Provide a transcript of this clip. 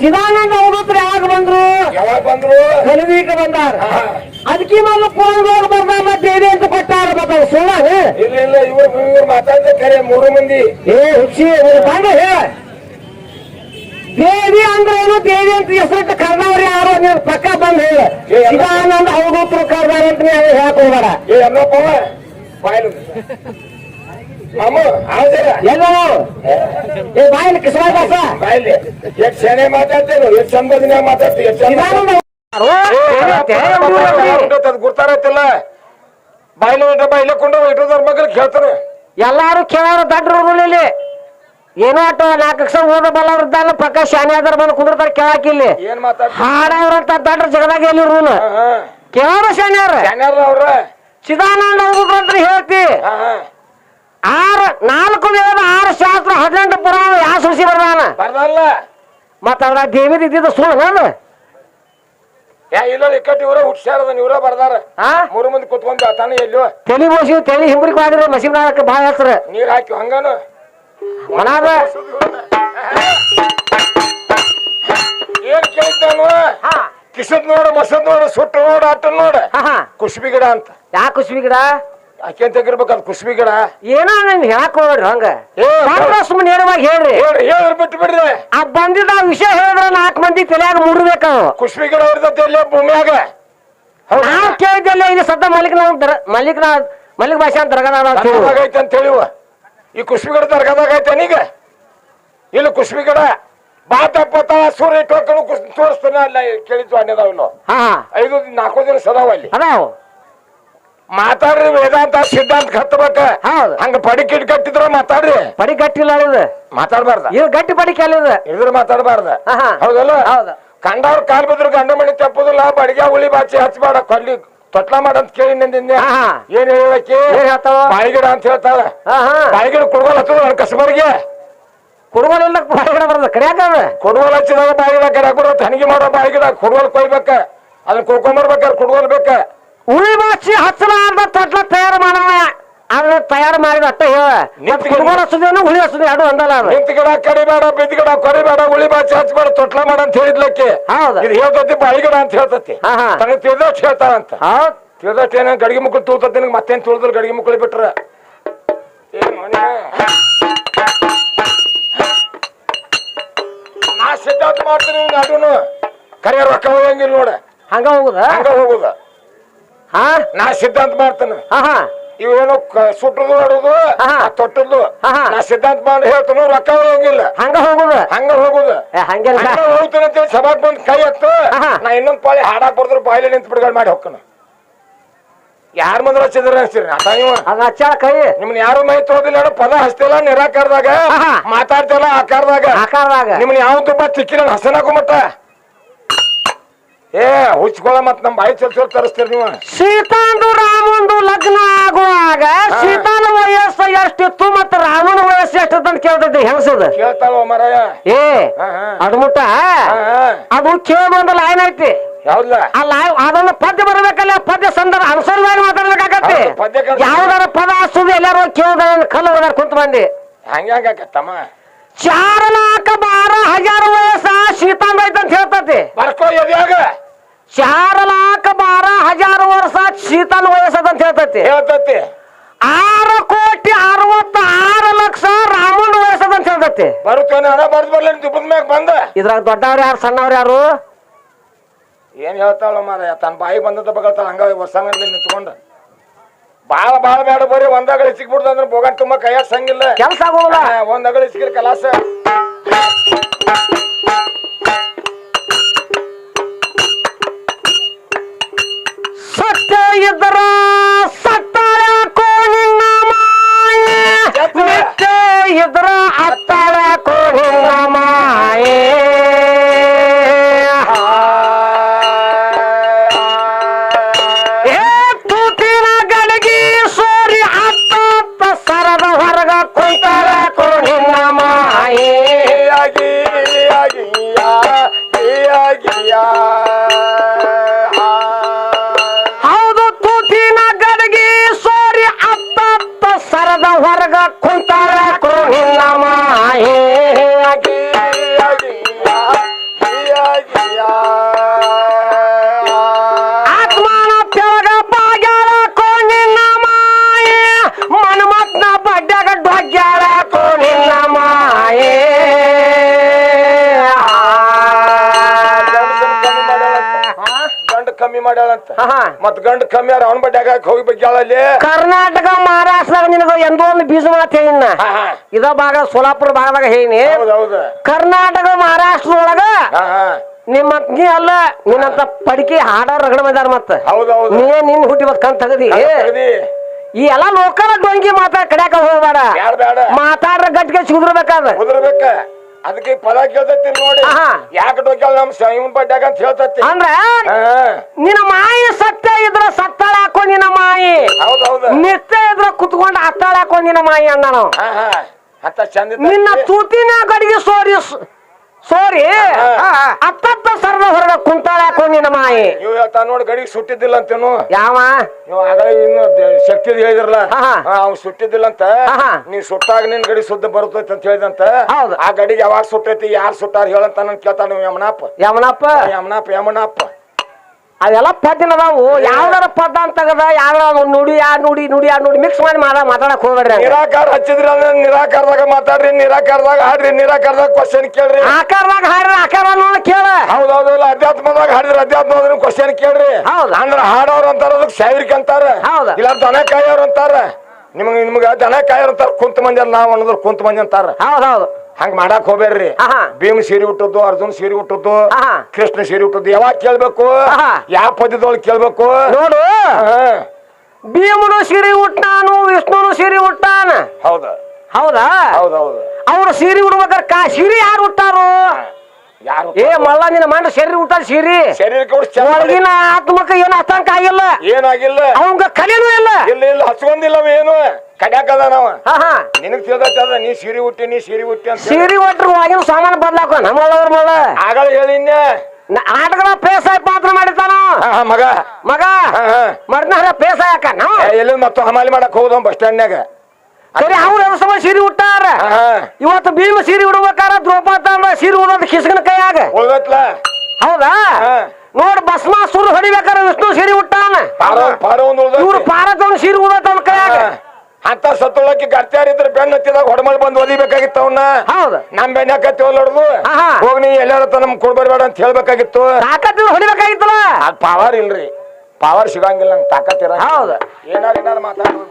ಚಿದಾನಂದ ಅವಧೂತರು ಯಾವಾಗ ಬಂದ್ರು? ಯಾವಾಗ ಬಂದ್ರು? ಕಲವೀಕ ಬಂದಾರ. ಅದಕ್ಕೆ ಮೊದಲು ಕೋಲ್ಗೋರ್ ಬರ್ದ ಮತ್ತೆ ದೇವಿ ಅಂತ ಕೊಟ್ಟಾರ. ಮತ್ತೆ ಸುಳ್ಳ ಇಲ್ಲ ಇಲ್ಲ ಇವ್ರು ಇವ್ರು ಮಾತಾಡ್ದೆ ಕರೆ ಮೂರು ಮಂದಿ. ಏ ಹುಚ್ಚಿ ಬಂದ ಹೇಳ. ದೇವಿ ಅಂದ್ರೆ ಏನು? ದೇವಿ ಅಂತ ಹೆಸರು ಕರ್ದವ್ರು ಯಾರು ನೀವು ಪಕ್ಕ ಬಂದ್ ಹೇಳಿ. ಶಿವಾನಂದ ಅವಧೂತರು ಕರ್ದಾರ ಅಂತ ನೀವು ಹೇಳಕ್ ಹೋಗ್ಬೇಡ ಎಲ್ಲ ಏ ಬಾಯಿನ ಕಿಸ್ವಾಸ ಬಾಯ್ಲಿ ಎಷ್ಟ್ ಶನೇ ಮಾತಾಡ್ತೇನು ಎಷ್ಟ್ ಸಂಬಂಧನೇ ಮಾತಾಡ್ತೀವಿ ಎಷ್ಟ್ ಗುರ್ತಾರತ್ತಿಲ್ಲ ಬಾಯ್ಲೆ ಇಟ್ಟ ಬಾಯ್ಲೆ ಕೊಂಡು ಇಟ್ಟದ್ರ ಮಗಲ್ ಕೇಳ್ತಾರೆ ಎಲ್ಲಾರು ಕೇಳೋರು ದಡ್ರು ಇಲ್ಲಿ ಏನೋ ಅಟ್ಟು ನಾಲ್ಕು ಅಕ್ಷರ ಓದ ಬಲ್ಲವ್ರ ಇದ್ದಲ್ಲ ಪಕ್ಕ ಶಾನೆ ಆದ್ರ ಬಂದು ಕುಂದಿರ್ತಾರ ಕೇಳಾಕ ಇಲ್ಲಿ. ಏನ್ ಮಾತಾಡ್ತಾರೆ? ಹಾಡವ್ರಂತ ದಡ್ರ ಜಗದಾಗ ಎಲ್ಲಿ ರೂಲ್ ಕೇಳೋರು ಶಾನ್ಯಾರ ಶಾನ್ಯಾರ ಅವ್ರ? ಚಿದಾನಂದ ಹೇಳ್ತಿ. ಆರು ನಾಲ್ಕು ವೇದ ಆರು ಶಾಸ್ತ್ರ ಹದಿನೆಂಟು ಪುರಾಣ ಯಾವ ಸುಸಿ ಬರ್ದಾನ ಬರ್ದಲ್ಲ. ಮತ್ತ ಅದ್ರ ದೇವಿದ ಇದ್ದಿದ್ದು ಸುಳ್ಳು ಯಾ ಇಲ್ಲ ಇಕ್ಕಟ್ಟಿ ಇವರ ಹುಟ್ಸ್ಯಾರದ ಇವರ ಬರ್ದಾರ. ಆ? ಮೂರು ಮಂದಿ ಕುತ್ಕೊಂಡ್ ತಾನ ಎಲ್ಲೋ? ತಲಿ ಬೋಸಿ ತಲಿ ಹಿಂಬ್ರಿಗೆ ಮಾಡಿದ್ರೆ ಮಸೀನ್ ಭಾಳ ಹೆಸರು ನೀರ್ ಹಾಕಿ ಹಂಗಾನು? ಮನಾದ? ಏನ್ ಕೇಳಿದ್ದಾನು? ಹಾ. ಕಿಸದ್ ನೋಡ ಮಸದ್ ನೋಡ ಸುಟ್ಟು ನೋಡ ಅಟ್ಟ ನೋಡ. ಕುಸ್ಬಿ ಗಿಡ ಅಂತ. ಯಾ ಕುಸುಬಿ ಗಿಡ? ಆಕೆ ತೆಗಿರ್ಬೇಕು ಅದು ಕುಸ್ಬಿ ಗಿಡ. ಏನೋ ನನ್ ಹೇಳಕ್ ಹೋಗ್ರಿ ಹಂಗ? ಏ, ಸುಮ್ಮನೆ ನೇರವಾಗಿ ಹೇಳ್ರಿ. ಹೇಳ್ರಿ ಹೇಳ್ರಿ ಬಿಟ್ಟು ಬಿಡ್ರಿ. ಆ ಬಂದಿದ್ದ ಆ ವಿಷಯ ಹೇಳಿದ್ರೆ ನಾಲ್ಕು ಮಂದಿ ತಲೆಯಾಗ ಮುಡ್ಬೇಕು ಕುಸ್ಬಿ ಗಿಡ ಇರ್ತೈತಿ ಎಲ್ಲೇ ಭೂಮಿಯಾಗ. ಹೌದಾ? ನಾವು ಕೇಳಿದ್ದೆಲ್ಲ ಇದು ಸದ್ದ ಮಲ್ಲಿಕನ ಮಲ್ಲಿಕನ ಮಲ್ಲಿಕ ಭಾಷೆ ಅಂತ ದರ್ಗದ ದರ್ಗಾದಾಗ ಐತೆ ಅಂತ ಹೇಳಿವ. ಈ ಕುಸ್ಬಿ ಗಿಡ ದರ್ಗಾದಾಗ ಐತೆ ಈಗ ಇಲ್ಲ ಕುಸ್ಬಿ ಗಿಡ ಬಾತ ಪತ ಸೂರ್ಯ ಟೋಕನು ತೋರಿಸ್ತಾನೆ ಅಲ್ಲ ಕೇಳಿದ್ವು ಅನ್ನದಾವ ಇನ್ನು ಹಾ ಐದು ನಾಲ್ಕು ದಿನ ಸದಾವ ಅಲ್ಲಿ. ಅದಾವ. ಮಾತಾಡ್ರಿ ವೇದಾಂತ ಸಿದ್ಧಾಂತ ಕಟ್ಟಬೇಕ ಹೌದು. ಹಂಗ ಪಡಿಕಿಟ್ ಕಟ್ಟಿದ್ರ ಮಾತಾಡ್ರಿ. ಪಡಿ ಕಟ್ಟಿಲ್ಲ ಇದು ಮಾತಾಡ್ಬಾರ್ದ. ಇದು ಗಟ್ಟಿ ಪಡಿ ಕೇಳಿದ. ಇದ್ರ ಮಾತಾಡಬಾರ್ದ. ಹೌದಲ್ಲ? ಹೌದು. ಕಂಡವ್ರ ಕಾಲ್ ಬಿದ್ರು ಗಂಡ ಮಣಿ ತಪ್ಪುದಿಲ್ಲ ಬಡಿಗೆ ಉಳಿ ಬಾಚಿ ಹಚ್ಬೇಡ. ಕೊಲ್ಲಿ ತೊಟ್ಲ ಮಾಡಂತ ಕೇಳಿ ನಿಂದೆ. ಏನ್ ಹೇಳಕ್ಕೆ? ಏನ್ ಹೇಳ್ತಾವ ಬಾಯಿಗಿಡ ಅಂತ ಹೇಳ್ತಾಳ. ಹಾ ಹಾ. ಬಾಯಿಗಿಡ ಕುಡ್ಗೋಲ್ ಹತ್ತದ ಅವ್ನ ಕಸಬರಿಗೆ. ಇಲ್ಲ ಹೊರಗಡೆ ಬರ್ತದೆ. ಕಡಿಯಾಕ ಅದು? ಕುಡ್ಗೋಲ್ ಹಚ್ಚಿದಾಗ ಬಾಯಿಗಿಡ ಕಡೆ ಬರುತ್ತೆ ತನಿಗೆ ಮಾಡೋ ಬಾಯಿಗಿಡ ಕುಡ್ಗೋಲ್ ಕೊಯ್ಬೇಕ. ಅದನ್ನ ಕುಡ್ಕೊಂಬರ್ಬೇಕಾರ ಕುಡ್ಗೋಲ್ ಬೇಕ. ಉಳಿ ಬಾಚಿ ಹಚ್ಚಲಾರ್ದ ತೊಟ್ಲ ತಯಾರು ಮಾಡವ. ಅದ್ರ ತಯಾರು ಮಾಡಿದ ಅಟ್ಟ ಹೇಳ ಉಳಿ ಹುಳಿ ಎರಡು ಒಂದಲ್ಲ ಅದು. ನಿಂತ ಗಿಡ ಕಡಿಬೇಡ ಬಿದ್ದ ಗಿಡ ಕೊರಿಬೇಡ ಉಳಿ ಬಾಚಿ ಹಚ್ಚಬೇಡ ತೊಟ್ಲ ಮಾಡ ಅಂತ ಹೇಳಿದ್ಲಕ್ಕೆ. ಹೌದು. ಇದು ಹೇಳ್ತತಿ ಬಾಯಿಗಿಡ ಅಂತ ಹೇಳ್ತತಿ. ತನಗೆ ತಿಳಿದಷ್ಟು ಹೇಳ್ತಾರಂತ ಹೌದ್. ತಿಳಿದಷ್ಟು ಏನ ಗಡಿಗೆ ಮುಕ್ಕಳು ತೂತತಿ ನಿನಗೆ ಮತ್ತೇನ್ ತುಳಿದ್ರು ಗಡಿಗೆ ಮುಕ್ಕಳು ಬಿಟ್ರ? ಏನು ನಾ ಸಿದ್ಧಾಂತ ಮಾಡ್ತೀನಿ ಇವ್ನ ಅದುನು. ಕರೆ ರೊಕ್ಕ ಹೋಗಂಗಿಲ್ಲ ನೋಡ. ಹಂಗ ಹೋಗುದ? ಹಂಗ ಹೋಗುದ. ಹಾ? ನಾ ಸಿದ್ಧಾಂತ ಮಾಡ್ತೇನೆ. ಹಾ ಹಾ. ಇವೇನು ಸುಟ್ಟದು ಆಡುದು. ತೊಟ್ಟದ್ದು. ನಾ ಸಿದ್ಧಾಂತ ಮಾಡಿ ಹೇಳ್ತಾನು ರೊಕ್ಕ ಹೋಗಿಲ್ಲ. ಹಂಗ ಹೋಗುದು? ಹಂಗ ಹೋಗುದು. ಹಂಗೆಲ್ಲ ಹಂಗ ಹೋಗ್ತಾನೆ ಅಂತೇಳಿ ಸಭಾಕ್ ಬಂದ್ ಕೈ ಎತ್ತು. ನಾ ಇನ್ನೊಂದ್ ಪಾಳಿ ಹಾಡಾಕ್ ಬರ್ದ್ರು ಬಾಯಿಲೆ ನಿಂತು ಬಿಡುಗಡೆ ಮಾಡಿ ಹೋಗ್ತಾನ. ಯಾರ ಮಂದ್ರ ಹಚ್ಚಿದ್ರ ನೀವು. ಅದ ಹಚ್ಚಾಳ ಕೈ. ನಿಮ್ನ ಯಾರು ಮೈ ತೋದಿಲ್ಲ ಪದ ಹಚ್ತಿಲ್ಲ ನಿರಾಕಾರದಾಗ. ಮಾತಾಡ್ತಿಲ್ಲ ಆಕಾರದಾಗ. ಆಕಾರದಾಗ. ನಿಮ್ನ ಯಾವ ತುಪ್ಪ ಚಿಕ್ಕಿನ ಹಸನಾಕು ಮಟ್ಟ. ಏ ಹುಚ್ಕೊಳ ಮತ್ ನಮ್ ಬಾಯಿ ಚಲ್ಸೋಲ್ ತರಿಸ್ತೀರಿ ನೀವು. ಸೀತಾಂದು ರಾಮಂದು ಲಗ್ನ ಆಗುವಾಗ ಸೀತಾನ ವಯಸ್ಸು ಎಷ್ಟಿತ್ತು ಮತ್ತ ರಾಮನ ವಯಸ್ಸು ಎಷ್ಟಿತ್ತು ಅಂತ ಕೇಳ್ತೈತಿ ಹೆಂಗಸದ? ಕೇಳ್ತಾವ ಮರಾಯ. ಏ. ಅಡ್ಮುಟ್ಟ ಹಾ. ಅದು ಒಂದು ಲೈನ್ ಐತಿ. ಯಾವ್ದಲ್ಲ ಆ ಲೈನ್ ಅದನ್ನ ಪದ್ಯ ಬರಬೇಕಲ್ಲ ಪದ್ಯ ಸಂದರ್ಭ ಅನುಸರವಾಗಿ ಮಾತಾಡ್ಬೇಕಾಗತ್ತೆ. ಯಾವ್ದಾರ ಪದ ಸುದ್ದಿ ಎಲ್ಲಾರು ಕೇಳ್ದ ಕಲ್ಲು ಹೊಡೆದಾರ ಕುಂತ ಬಂದಿ. ಹಂಗ ಹಂಗಾಕತ್ತಮ್ಮ. ಚಾರ ನಾಲ್ಕು ಬಾರ ಹಜಾರ ವಯಸ್ಸ ಶೀತಾಂಬ ಐತಂತ ಹೇಳ್ತತಿ. ಬರ್ಕೋ ಎದ್ಯಾಗ? ಚಾರ ಲಾಖ ಬಾರ ಹಜಾರ ವರ್ಷ ಶೀತಲ್ ವಯಸ್ಸದ ಅಂತ ಹೇಳ್ತತಿ. ಹೇಳ್ತತಿ. ಆರು ಕೋಟಿ ಅರವತ್ತ ಆರು ಲಕ್ಷ ರಾಮನ್ ವಯಸ್ಸದ ಅಂತ ಹೇಳ್ತತಿ ಬರುತ್ತೇನೆ ಹಣ ಬರ್ದು ಬರ್ಲಿ ದುಬ್ಬದ ಮ್ಯಾಗ ಬಂದ. ಇದ್ರಾಗ ದೊಡ್ಡವ್ರು ಯಾರು ಸಣ್ಣವ್ರು ಯಾರು? ಏನ್ ಹೇಳ್ತಾಳ ಮಾರ ತನ್ನ ಬಾಯಿ ಬಂದದ ಬಗಳ್ತಾಳ ಹಂಗ ವರ್ಷ ನಿಂತ್ಕೊಂಡ. ಬಾಳ ಬಾಳ ಬೇಡ ಬರಿ ಒಂದ್ ಅಗಳಿ ಸಿಕ್ಬಿಡ್ದ ಅಂದ್ರೆ ಬೋಗಾಟ್ ತುಂಬಾ ಕೈಯಾಗ ಸಂಗಿಲ್ಲ. ಕೆಲಸ ಆಗೋಲ್ಲ ಆ, ಒಂದ್ ಅಗಳಿ ಸಿಕ್ಕಿರ ಕಲಾಸ. मैया ಹಾ. ಮತ್ ಗಂಡ ಕಮ್ಮಿ ಅವ್ರ ಅವನ ಹೋಗಿ ಬಗ್ಗೆ ಕರ್ನಾಟಕ ಮಹಾರಾಷ್ಟ್ರದಾಗ ನಿನಗ ಎಂದೋ ಒಂದು ಬೀಜ ಮಾತು ಹೇಳಿನ ಇದ ಭಾಗ ಸೋಲಾಪುರ ಭಾಗದಾಗ ಹೇಳಿನಿ. ಕರ್ನಾಟಕ ಮಹಾರಾಷ್ಟ್ರ ಒಳಗ ನಿಮ್ಮ ನೀ ಅಲ್ಲ ನಿನ್ನಂತ ಪಡಿಕೆ ಹಾಡೋರ್ ರಗಡ ಬಂದಾರ ಮತ್ತ. ನೀ ನಿನ್ ಹುಟ್ಟಿ ಬತ್ ಕಂತ ತಗದಿ. ಈ ಎಲ್ಲಾ ಲೋಕಲ್ ಡೊಂಗಿ ಮಾತಾಡ ಕಡ್ಯಾಕ ಹೋಗ್ಬೇಡ. ಮಾತಾಡ್ರ ಗಟ್ಟಿಗೆ ಕುದುರ್ಬೇಕ ಅದಕ್ಕೆ ಫಲ ಕೇಳ್ತೈತಿ ನೋಡಿ. ಯಾಕೆ ಡೋಕ್ಯಾಳ ನಮ್ ಸ್ವಯಂ ಬಡ್ಡ್ಯಾಗ ಅಂತ ಹೇಳ್ತೈತಿ? ಅಂದ್ರ ನಿನ್ನ ಮಾಯಿ ಸತ್ಯ ಇದ್ರ ಸತ್ತಾಳ ಹಾಕೋ ನಿನ್ನ ಮಾಯಿ. ಹೌದೌದು ನಿತ್ಯ ಇದ್ರ ಕುತ್ಕೊಂಡ್ ಅತ್ತಾಳ ಹಾಕೋ ನಿನ್ನ ಮಾಯಿ ಅಣ್ಣ ನಾವು ಹಾ ಹಾ. ಅಂತ ಚಂದ ನಿನ್ನ ತೂತಿನ ಗಡಿಗೆ ಸೋರಿ ಸ್- ಸೋರಿ. ಅತ್ತತ್ತ ಸರದ ಹೊರಗ ಕುಂತಾಳ ಹಾಕೋ ನಿನ್ನ ಮಾಯಿ. ನೀವು ಹೇಳ್ತಾ ನೋಡಿ ಗಡಿಗೆ ಸುಟ್ಟಿದ್ದಿಲ್ಲ ಅಂತೇನು. ಯಾವ? ನೀವು ಆಗಲೇ ಇನ್ನು ಶಕ್ತಿ ಹೇಳಿದ್ರಲ್ಲ. ಅವ್ನು ಸುಟ್ಟಿದ್ದಿಲ್ಲ ಅಂತ. ನೀವ್ ಸುಟ್ಟಾಗ ನಿನ್ ಗಡಿ ಸುದ್ದ ಬರ್ತೈತಿ ಅಂತ ಹೇಳಿದಂತ. ಹೌದು. ಆ ಗಡಿಗೆ ಯಾವಾಗ ಸುಟ್ಟೈತಿ ಯಾರು ಸುಟ್ಟಾರ ಹೇಳಂತ ನನ್ ಕೇಳ್ತಾನ ನೀವು ಯಮನಪ್ಪ ಯಮನಪ್ಪ ಯಮನಪ್ಪ ಯಮನಪ್ಪ ಅವೆಲ್ಲ ಪದ್ದಿನ ಅದಾವು. ಯಾವ್ದಾರ ಪದ ಅಂತ ಯಾವ ಯಾವ್ದಾರ ಒಂದ್ ನುಡಿ ಯಾ ನುಡಿ ನುಡಿ ಯಾ ನುಡಿ ಮಿಕ್ಸ್ ಮಾಡಿ ಮಾಡ ಮಾತಾಡಕ್ ಹೋಗ್ಬೇಡ್ರಿ ನಿರಾಕಾರ ಹಚ್ಚಿದ್ರಿ ಅಂದ್ರೆ ನಿರಾಕಾರದಾಗ ಮಾತಾಡ್ರಿ ನಿರಾಕಾರದಾಗ ಹಾಡ್ರಿ ನಿರಾಕಾರದಾಗ ಕ್ವಶನ್ ಕೇಳ್ರಿ. ಆಕಾರದಾಗ ಹಾಡ್ರಿ ಆಕಾರ ನೋಡ ಕೇಳ. ಹೌದೌದಲ್ಲ ಅಧ್ಯಾತ್ಮದಾಗ ಹಾಡಿದ್ರೆ ಅಧ್ಯಾತ್ಮದ ಕ್ವಶನ್ ಕೇಳ್ರಿ. ಹೌದು. ಅಂದ್ರ ಹಾಡೋರು ಅಂತಾರ ಅದಕ್ಕೆ ಸಾವಿರಕ್ಕೆ ಅಂತಾರ. ಹೌದು. ಇಲ್ಲ ದನ ಕಾಯೋರ್ ಅಂತಾರ. ನಿಮ್ಗೆ ನಿಮ್ಗೆ ದನ ಕಾಯೋರ್ ಅಂತಾರ ಕುಂತ ಮಂದಿ ನಾವ್ ಅನ್ನೋದ್ರ ಕುಂತ ಮಂದಿ ಅಂತಾರ. ಹೌದ್ ಹೌದು ಹಂಗ ಮಾಡಕ್ ಹೋಗ್ಬೇಡ್ರಿ. ಆಹಾ. ಭೀಮ್ ಸೀರೆ ಹುಟ್ಟದ್ದು ಅರ್ಜುನ್ ಸೀರೆ ಹುಟ್ಟದ್ದು ಆಹಾ. ಕೃಷ್ಣ ಸೀರೆ ಹುಟ್ಟದ್ದು ಯಾವಾಗ ಕೇಳ್ಬೇಕು? ಆಹಾ. ಯಾವ ಪದ್ಯದೊಳಗೆ ಕೇಳ್ಬೇಕು? ನೋಡು. ಭೀಮನು ಸಿರಿ ಉಟ್ಟಾನು ವಿಷ್ಣುನು ಸಿರಿ ಹುಟ್ಟಾನ ಹೌದ. ಹೌದಾ? ಹೌದೌದು ಅವ್ರು ಸೀರೆ ಉಡ್ಬೇಕಾರೆ ಕಾ ಸಿರಿ ಯಾರು ಹುಟ್ಟಾರು ಯಾರು ಏ ಮಲ್ಲ ನಿನ್ನ ಮಂಡ ಶರೀರ ಉಟ್ಟಾರ ಸಿರಿ. ಶರೀರಕ್ಕೆ ಚೆಂದ ಮಾಡಿ. ಒಳಗಿನ ಆತ್ಮಕ್ಕ ಏನು ಆತಂಕ ಆಗಿಲ್ಲ. ಏನಾಗಿಲ್ಲ. ಅವಂಗ ಕಲಿನೂ ಇಲ್ಲ. ಇಲ್ಲ ಇಲ್ಲ ಹಚ್ಕೊಂಡಿಲ್ಲ ಏನು. ಕಡ್ಯಾಕದ ನಾವ ಹಾ ಹಾ. ನಿನಗ್ ತಿಳಿದೈತಿ ಅದ ನೀ ಸೀರೆ ಹುಟ್ಟಿ ನೀ ಸೀರೆ ಹುಟ್ಟಿ ಅಂತ ಹೇಳಿ. ಸೀರೆ ಒಟ್ರು ಒಳಗಿನ ಸಾಮಾನು ಬದ್ಲಾಕ ನಮ್ಮ ಮಲ್ಲ ಆಗಲ್ಲ ಹೇಳಿನ್ಯ ಆಟಗಳ ಪೇಸಾಯ ಪಾತ್ರ ಮಾಡಿತಾನ ಹಾ, ಹಾ, ಮಗ. ಮಗ ಹಾ, ಹಾ. ಮರ್ನ ಪೇಸಾಯ ಹಾಕ ನಾವು ಏ, ಎಲ್ಲಿ ಮತ್ತು ಹಮಾಲಿ ಮಾಡಕ್ ಹೋದ ಬಸ್ ಸ್ಟ್ಯಾಂಡ್ನಾಗ ಸರಿ ಅವ್ರ ಸಮ ಸೀರೆ ಉಟ್ಟಾರ. ಹಾ, ಹಾ. ಇವತ್ತು ಭೀಮ ಸೀರೆ ಉಡ್ಬೇಕಾರ ದ್ರೌಪದ ಸೀರೆ ಉಡೋದ್ ಕಿಸ್ಕನ ಕೈಯಾಗ. ಉಳ್ದೈತ್ಲ? ಹೌದಾ? ಹಾ. ನೋಡ್ ಸುರು ಹೊಡಿಬೇಕಾರ ವಿಷ್ಣು ಸೀರೆ ಉಟ್ಟಾನ. ಪಾರ ಪಾರ ಒಂದ್ ಇವ್ರು ಉಳ್ದೈತಿ ಪಾರತವನ್ ಸೀರೆ ಉಡೋತವನ್ ಕೈಯಾಗ. ಅಂತ ಸತ್ತೊಳಕ್ಕೆ ಗರ್ತ್ಯಾರ ಇದ್ರ ಬೆನ್ನ ಹತ್ತಿದಾಗ ಹೊಡಮಲ್ ಬಂದು ಒದಿಬೇಕಾಗಿತ್ತು ಅವನ್ನ ಹೌದು. ನಮ್ ಬೆನ್ನ ಹಾಕತ್ತಿ ಹೊಲಡ್ದು ಆಹಾ. ಹೋಗ್ ನೀ ಎಲ್ಲಾರ ನಮ್ ಕೊಡ್ಬರ್ಬೇಡ ಅಂತ ಹೇಳ್ಬೇಕಾಗಿತ್ತು. ತಾಕತ್ ಹೊಡಿಬೇಕಾಗಿತ್ತಲ್ಲ? ಅದ್ ಪವರ್ ಇಲ್ರಿ. ಪವರ್ ಸಿಗಂಗಿಲ್ಲ ನಂಗೆ ತಾಕತ್ತಿರ ಹೌದು. ಏನಾರ ಏನಾರ ಮಾತಾಡ್ಬೇಕು.